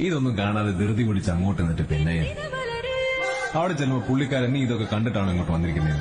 ഇതൊന്നും കാണാതെ ധൃതി പിടിച്ച് അങ്ങോട്ട് നിന്നിട്ട് പിന്നെ അവിടെ ചെല്ലുമ്പോ പുള്ളിക്കാരൻ നീ ഇതൊക്കെ കണ്ടിട്ടാണ് ഇങ്ങോട്ട് വന്നിരിക്കുന്നത്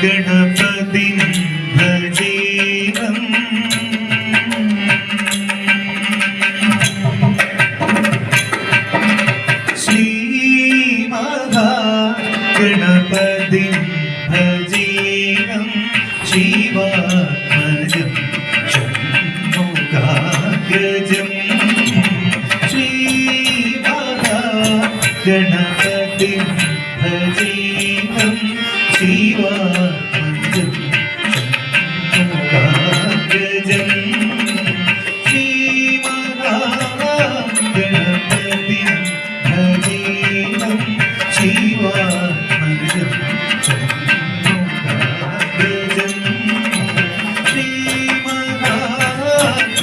ശ്രീമഹാഗണപതി ഭജേനം ശ്രീമഹാഗണപതി ഭജേനം ശിവാത്മജം ഷൺമുഖാഗ്രജം ശ്രീമഹാഗണപതി ഭജേനം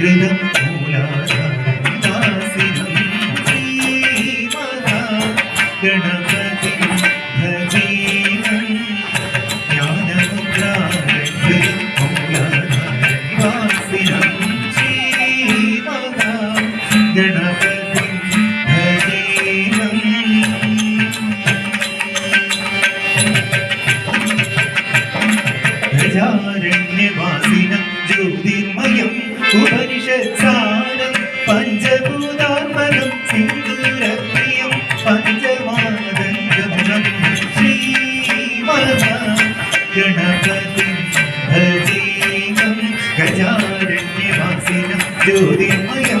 ജ്ഞാനമുദ്രാലങ്കൃതം മൂലാധാരം ഗണപതി ഭജേനം ജ്ഞാനമുദ്രാലങ്കൃതം മൂലാധാരം ഗണപതി ഭജേനം ഗജാരണ്യവാസിനം ജ്യോതിർമയം ഉപനിഷത്സാരം പഞ്ചഭൂതാത്മനം സിന്ദൂരപ്രിയം പഞ്ചമാതംഗം ശ്രീമഹാഗണപതി ഭജേനം ഗജാരണ്യവാസിനം ജ്യോതിർമയം